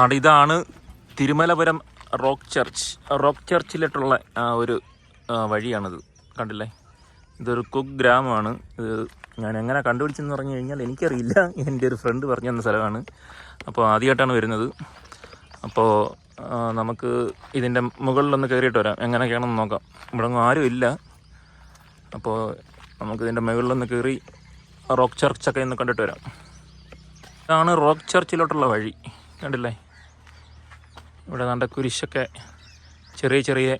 ആണ്. ഇതാണ് Thirumalapuram rock church. Rock ചർച്ചിലോട്ടുള്ള ഒരു വഴിയാണിത്. കണ്ടില്ലേ? ഇതൊരു കുക്ക് ഗ്രാമമാണ്. ഇത് ഞാൻ എങ്ങനെ കണ്ടുപിടിച്ചെന്ന് പറഞ്ഞു കഴിഞ്ഞാൽ എനിക്കറിയില്ല. എന്റെ ഒരു ഫ്രണ്ട് പറഞ്ഞു തന്ന സ്ഥലമാണ്. അപ്പോൾ ആദ്യമായിട്ടാണ് വരുന്നത്. അപ്പോൾ നമുക്ക് ഇതിന്റെ മുകളിലൊന്ന് കയറിയിട്ട് വരാം. എങ്ങനെയൊക്കെയാണെന്ന് നോക്കാം. ഇവിടെ ഒന്നും ആരും ഇല്ല. അപ്പോൾ നമുക്കിതിന്റെ മുകളിലൊന്ന് കയറി റോക്ക് ചർച്ചൊക്കെ ഒന്ന് കണ്ടിട്ട് വരാം. ഇതാണ് റോക്ക് ചർച്ചിലോട്ടുള്ള വഴി. കണ്ടില്ലേ? ഇവിടെ നല്ല കുരിശൊക്കെ ചെറിയ ചെറിയ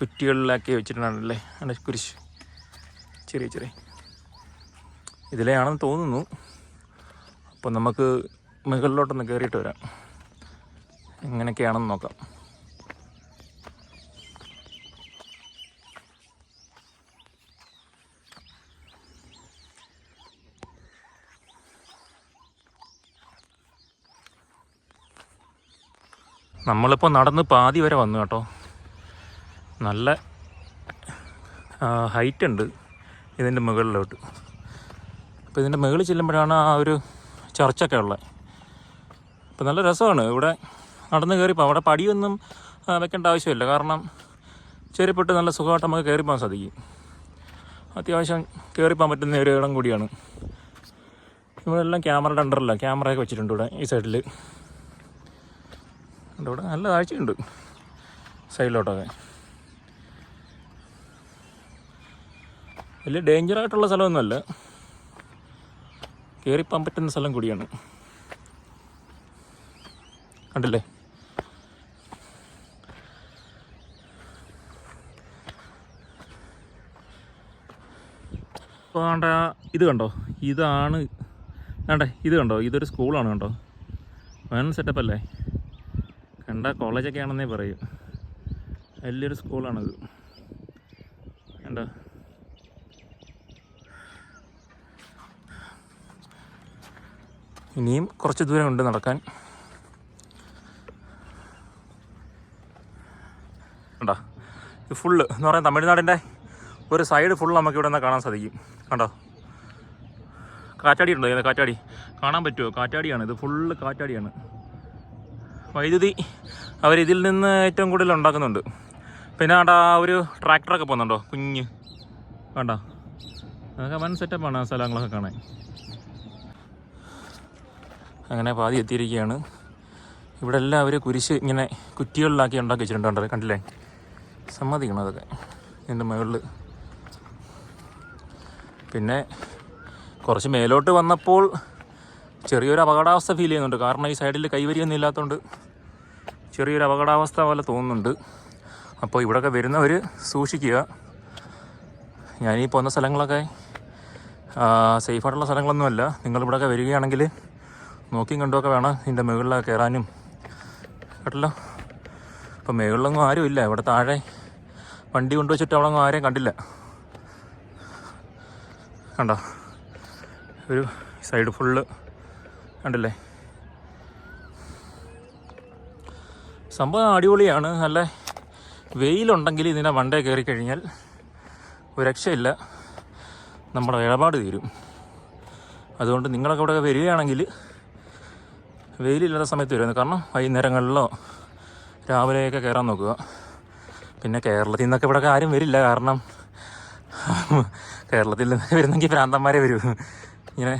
കുറ്റികളിലാക്കി വെച്ചിട്ടുണ്ടല്ലേ അവിടെ കുരിശ്. ചെറിയ ചെറിയ. ഇതിലെയാണെന്ന് തോന്നുന്നു. അപ്പോൾ നമുക്ക് മുകളിലോട്ടൊന്ന് കയറിയിട്ട് വരാം. എങ്ങനെയൊക്കെയാണെന്ന് നോക്കാം. നമ്മളിപ്പോൾ നടന്ന് പാതി വരെ വന്നു കേട്ടോ. നല്ല ഹൈറ്റ് ഉണ്ട് ഇതിന്റെ മുകളിലോട്ട്. അപ്പോൾ ഇതിന്റെ മുകളിൽ ചെല്ലുമ്പോഴാണ് ആ ഒരു ചർച്ചൊക്കെ ഉള്ളത് അപ്പോൾ നല്ല രസമാണ് ഇവിടെ നടന്ന് കയറിപ്പോൾ അവിടെ പടിയൊന്നും വെക്കേണ്ട ആവശ്യമില്ല. കാരണം ചെരുപ്പിട്ട് നല്ല സുഖമായിട്ട് നമുക്ക് കയറിപ്പോകാൻ സാധിക്കും. അത്യാവശ്യം കയറിപ്പോകാൻ പറ്റുന്ന ഒരു ഇടം കൂടിയാണ്. ഇവിടെ എല്ലാം ക്യാമറയുടെ അണ്ടറില്ല ക്യാമറയൊക്കെ വെച്ചിട്ടുണ്ട് ഇവിടെ ഈ സൈഡിൽ ഉണ്ട് ഇവിടെ. നല്ല കാഴ്ചയുണ്ട്. സൈഡിലോട്ടൊക്കെ. വലിയ ഡേഞ്ചറായിട്ടുള്ള സ്ഥലമൊന്നുമല്ല. കയറിപ്പോകാൻ പറ്റുന്ന സ്ഥലം കൂടിയാണ്. കണ്ടില്ലേ? ഇപ്പോൾ വേണ്ട ഇത് കണ്ടോ? ഇതാണ് വേണ്ടേ ഇത് കണ്ടോ? ഇതൊരു സ്കൂളാണ് കണ്ടോ? വേണം സെറ്റപ്പ് അല്ലേ? കണ്ട കോളേജൊക്കെ ആണെന്നേ പറയൂ. വലിയൊരു സ്കൂളാണത് കണ്ടോ? ഇനിയും കുറച്ച് ദൂരം ഉണ്ട് നടക്കാൻ. കണ്ടോ? ഇത് ഫുള്ള് എന്ന് പറയാൻ തമിഴ്നാടിന്റെ ഒരു സൈഡ് ഫുള്ള് നമുക്ക് ഇവിടെ നിന്ന് കാണാൻ സാധിക്കും. കണ്ടോ? കാറ്റാടി ഉണ്ടോ? കാറ്റാടി? കാണാൻ പറ്റുമോ കാറ്റാടിയാണ്. ഇത് ഫുള്ള് കാറ്റാടിയാണ്. വൈദ്യുതി അവർ ഇതിൽ നിന്ന് ഏറ്റവും കൂടുതൽ ഉണ്ടാക്കുന്നുണ്ട്. പിന്നെ ആടാ ഒരു ട്രാക്ടറൊക്കെ പോകുന്നുണ്ടോ? കുഞ്ഞ്. വേണ്ട അതൊക്കെ വൻ സെറ്റപ്പാണ് ആ സ്ഥലങ്ങളൊക്കെ കാണാൻ. അങ്ങനെ പാതി എത്തിയിരിക്കുകയാണ്. ഇവിടെ എല്ലാം അവർ കുരിശ് ഇങ്ങനെ കുറ്റികളിലാക്കി ഉണ്ടാക്കി വെച്ചിട്ടുണ്ട് കണ്ടില്ലേ? സമ്മതിക്കണം അതൊക്കെ. ഇതിന്റെ മുകളിൽ പിന്നെ കുറച്ച് മേലോട്ട് വന്നപ്പോൾ ചെറിയൊരു അപകടാവസ്ഥ ഫീൽ ചെയ്യുന്നുണ്ട്. കാരണം ഈ സൈഡിൽ കൈവരിയൊന്നും ഇല്ലാത്തതുകൊണ്ട് ചെറിയൊരു അപകടാവസ്ഥ പോലെ തോന്നുന്നുണ്ട്. അപ്പോൾ ഇവിടെയൊക്കെ വരുന്നവർ സൂക്ഷിക്കുക. ഞാനീ പോകുന്ന സ്ഥലങ്ങളൊക്കെ സേഫായിട്ടുള്ള സ്ഥലങ്ങളൊന്നുമല്ല. നിങ്ങളിവിടെയൊക്കെ വരികയാണെങ്കിൽ നോക്കിയും കണ്ടുമൊക്കെ വേണം ഇതിന്റെ മുകളിലൊക്കെ കയറാനും കേട്ടല്ലോ? അപ്പോൾ മുകളിലൊന്നും ആരും ഇല്ല. ഇവിടെ താഴെ വണ്ടി കൊണ്ടുവച്ചിട്ട് അവിടെ ഒന്നും ആരെയും കണ്ടില്ല. കണ്ടോ? ഒരു സൈഡ് ഫുള്ള് കണ്ടില്ലേ? സംഭവം അടിപൊളിയാണ്. നല്ല വെയിലുണ്ടെങ്കിൽ ഇതിന്റെ വണ്ടേ കയറി കഴിഞ്ഞാൽ ഒരു രക്ഷയില്ല. നമ്മുടെ ഇടപാട് തീരും. അതുകൊണ്ട് നിങ്ങളൊക്കെ ഇവിടെ വരികയാണെങ്കിൽ വെയിലില്ലാത്ത സമയത്ത് വരുന്നത് കാരണം വൈകുന്നേരങ്ങളിലോ രാവിലെയൊക്കെ കയറാൻ നോക്കുക. പിന്നെ കേരളത്തിൽ നിന്നൊക്കെ ഇവിടെ ആരും വരില്ല. കാരണം കേരളത്തിൽ നിന്ന് വരുന്നെങ്കിൽ ഭ്രാന്തന്മാരെ വരൂ. ഇങ്ങനെ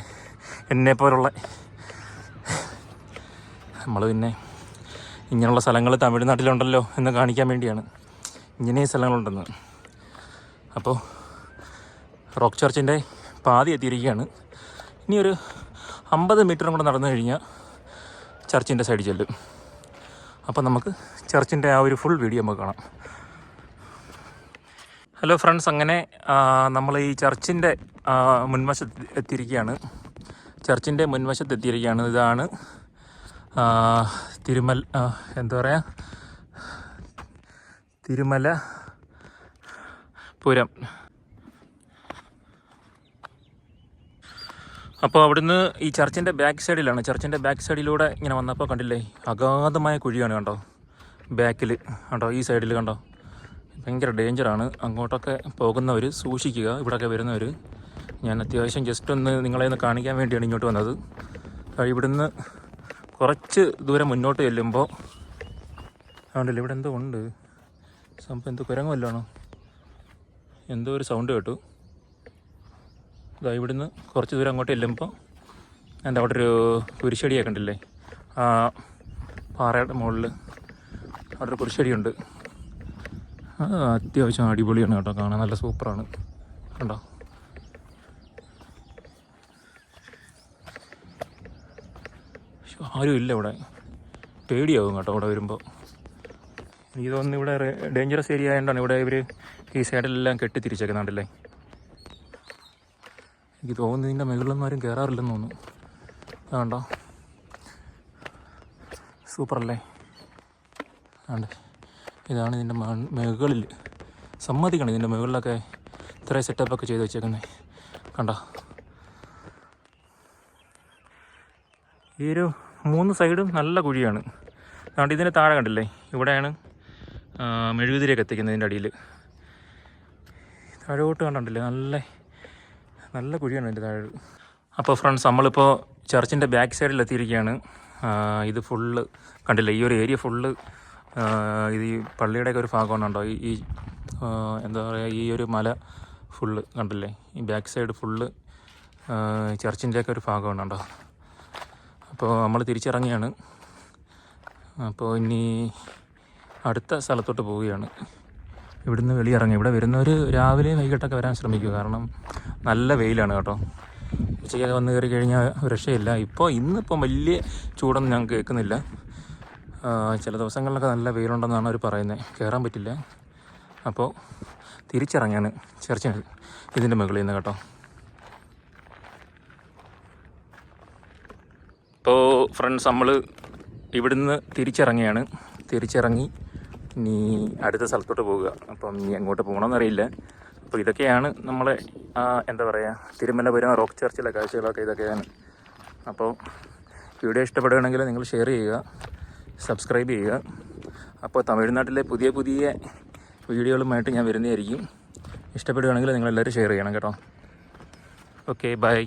എന്നെപ്പോലുള്ള നമ്മൾ പിന്നെ ഇങ്ങനെയുള്ള സ്ഥലങ്ങൾ തമിഴ്നാട്ടിലുണ്ടല്ലോ എന്ന് കാണിക്കാൻ വേണ്ടിയാണ് ഇങ്ങനെ സ്ഥലങ്ങളുണ്ടെന്ന്. അപ്പോൾ റോക്ക് ചർച്ചിന്റെ പാതി എത്തിയിരിക്കുകയാണ്. ഇനി ഒരു അമ്പത് മീറ്ററും കൂടെ നടന്നു കഴിഞ്ഞാൽ ചർച്ചിന്റെ സൈഡിൽ ചെല്ലും. അപ്പോൾ നമുക്ക് ചർച്ചിന്റെ ആ ഒരു ഫുൾ വീഡിയോ നമുക്ക് കാണാം. ഹലോ ഫ്രണ്ട്സ് അങ്ങനെ നമ്മൾ ഈ ചർച്ചിന്റെ മുൻവശത്ത് എത്തിയിരിക്കുകയാണ്. ചർച്ചിന്റെ മുൻവശത്ത് എത്തിയിരിക്കുകയാണ്. ഇതാണ് തിരുമൽ എന്താ പറയുക തിരുമല പുരം. അപ്പോൾ അവിടുന്ന് ഈ ചർച്ചിന്റെ ബാക്ക് സൈഡിലാണ് ചർച്ചിന്റെ ബാക്ക് സൈഡിലൂടെ ഇങ്ങനെ വന്നപ്പോൾ കണ്ടില്ലേ? അഗാധമായ കുഴിയാണ് കണ്ടോ? ബാക്കിൽ കണ്ടോ? ഈ സൈഡിൽ കണ്ടോ? ഭയങ്കര ഡേഞ്ചറാണ് അങ്ങോട്ടൊക്കെ പോകുന്നവർ സൂക്ഷിക്കുക. ഇവിടെയൊക്കെ വരുന്നവർ ഞാൻ അത്യാവശ്യം ജസ്റ്റ് ഒന്ന് നിങ്ങളെ ഒന്ന് കാണിക്കാൻ വേണ്ടിയാണ് ഇങ്ങോട്ട് വന്നത്. ഇവിടുന്ന് കുറച്ച് ദൂരം മുന്നോട്ട് ചെല്ലുമ്പോൾ അതുകൊണ്ടല്ലോ ഇവിടെ എന്തോ ഉണ്ട്. സംഭവം എന്തോ കുരങ്ങ് വല്ലതാണോ എന്തോ ഒരു സൗണ്ട് കേട്ടു. ഇതാ ഇവിടുന്ന് കുറച്ച് ദൂരം അങ്ങോട്ട് ചെല്ലുമ്പോൾ എന്റെ അവിടെ ഒരു കുരിശടിയൊക്കെ ഉണ്ടല്ലേ ആ പാറയുടെ മുകളിൽ അവിടെ ഒരു കുരിശടിയുണ്ട്. അത് അത്യാവശ്യം അടിപൊളിയാണ് കേട്ടോ കാണാൻ നല്ല സൂപ്പറാണ്. കണ്ടോ? ആരും ഇല്ല ഇവിടെ. പേടിയാവും കേട്ടോ ഇവിടെ വരുമ്പോൾ എനിക്ക് തോന്നുന്നു ഇവിടെ ഡേഞ്ചറസ് ഏരിയ ആയതുകൊണ്ടാണ് ഇവിടെ ഇവർ ഈ സൈഡിലെല്ലാം കെട്ടി തിരിച്ചേക്കുന്നുണ്ടല്ലേ എനിക്ക് തോന്നുന്നു ഇതിന്റെ മുകളിലൊന്നും ആരും കയറാറില്ലെന്ന് തോന്നുന്നു. അതുകൊണ്ടോ സൂപ്പറല്ലേ? ആണ്ട് ഇതാണ് ഇതിന്റെ മുകളിൽ സമ്മതിക്കണം ഇതിന്റെ മുകളിലൊക്കെ ഇത്രയും സെറ്റപ്പൊക്കെ ചെയ്ത് വെച്ചേക്കുന്നത് കണ്ടോ? ഈ ഒരു മൂന്ന് സൈഡും നല്ല കുഴിയാണ്. അതുകൊണ്ട് ഇതിന് താഴെ കണ്ടില്ലേ? ഇവിടെയാണ് മെഴുകുതിരിയൊക്കെ എത്തിക്കുന്നത് ഇതിന്റെ അടിയിൽ. താഴോട്ട് കണ്ടില്ലേ നല്ല നല്ല കുഴിയാണ് എന്റെ താഴെ. അപ്പോൾ ഫ്രണ്ട്സ് നമ്മളിപ്പോൾ ചർച്ചിന്റെ ബാക്ക് സൈഡിൽ എത്തിയിരിക്കുകയാണ്. ഇത് ഫുള്ള് കണ്ടില്ലേ? ഈ ഒരു ഏരിയ ഫുള്ള് ഇത് ഈ പള്ളിയുടെയൊക്കെ ഒരു ഭാഗമാണുണ്ടോ ഈ എന്താ പറയുക ഈ ഒരു മല ഫുള്ള് കണ്ടില്ലേ? ഈ ബാക്ക് സൈഡ് ഫുള്ള് ചർച്ചിന്റെയൊക്കെ ഒരു ഭാഗമാണുണ്ടോ അപ്പോൾ നമ്മൾ തിരിച്ചിറങ്ങിയാണ്. അപ്പോൾ ഇനി അടുത്ത സ്ഥലത്തോട്ട് പോവുകയാണ്. ഇവിടുന്ന് വെളിയിറങ്ങി. ഇവിടെ വരുന്നവർ രാവിലെ വൈകിട്ടൊക്കെ വരാൻ ശ്രമിക്കുക കാരണം നല്ല വെയിലാണ് കേട്ടോ. ഉച്ചയ്ക്കൊക്കെ വന്ന് കയറി കഴിഞ്ഞാൽ രക്ഷയില്ല. ഇപ്പോൾ ഇന്നിപ്പോൾ വലിയ ചൂടൊന്നും ഞാൻ കേൾക്കുന്നില്ല. ചില ദിവസങ്ങളിലൊക്കെ നല്ല വെയിലുണ്ടെന്നാണ് അവർ പറയുന്നത് കയറാൻ പറ്റില്ല. അപ്പോൾ തിരിച്ചിറങ്ങിയാണ് ചെറിയ ഇതിന്റെ മുകളിൽ നിന്ന് കേട്ടോ. ഇപ്പോൾ ഫ്രണ്ട്സ് നമ്മൾ ഇവിടുന്ന് തിരിച്ചിറങ്ങിയാണ്. തിരിച്ചിറങ്ങി നീ അടുത്ത സ്ഥലത്തോട്ട് പോവുക. അപ്പം നീ എങ്ങോട്ട് പോകണമെന്നറിയില്ല അപ്പോൾ ഇതൊക്കെയാണ് നമ്മളെ എന്താ പറയുക തിരുമലപുരം റോക്ക് ചർച്ചിലെ കാഴ്ചകളൊക്കെ ഇതൊക്കെയാണ് അപ്പോൾ വീഡിയോ ഇഷ്ടപ്പെടുകയാണെങ്കിൽ നിങ്ങൾ ഷെയർ ചെയ്യുക സബ്സ്ക്രൈബ് ചെയ്യുക. അപ്പോൾ തമിഴ്നാട്ടിലെ പുതിയ പുതിയ വീഡിയോകളുമായിട്ട് ഞാൻ വരുന്നതായിരിക്കും. ഇഷ്ടപ്പെടുകയാണെങ്കിൽ നിങ്ങളെല്ലാവരും ഷെയർ ചെയ്യണം കേട്ടോ. Okay bye